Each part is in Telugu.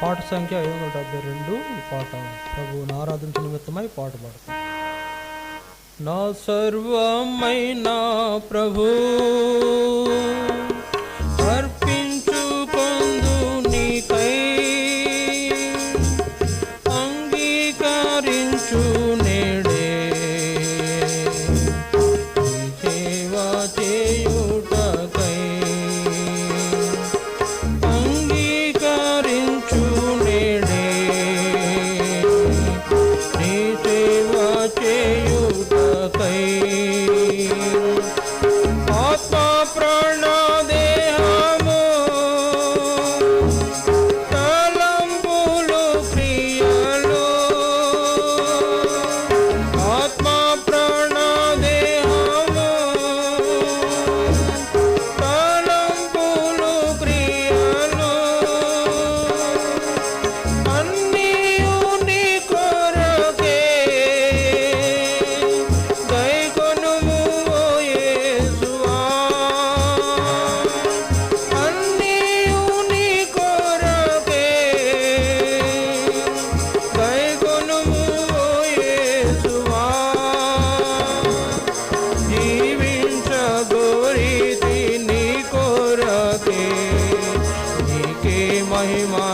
పాట సంఖ్య ఐదు వందల డెబ్బై రెండు. ఈ పాట ప్రభు ఆరాధించిన నిమిత్తమై పాట పాడుతుంది నా సర్వమైన ప్రభు के महिमा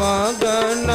ಮಗನ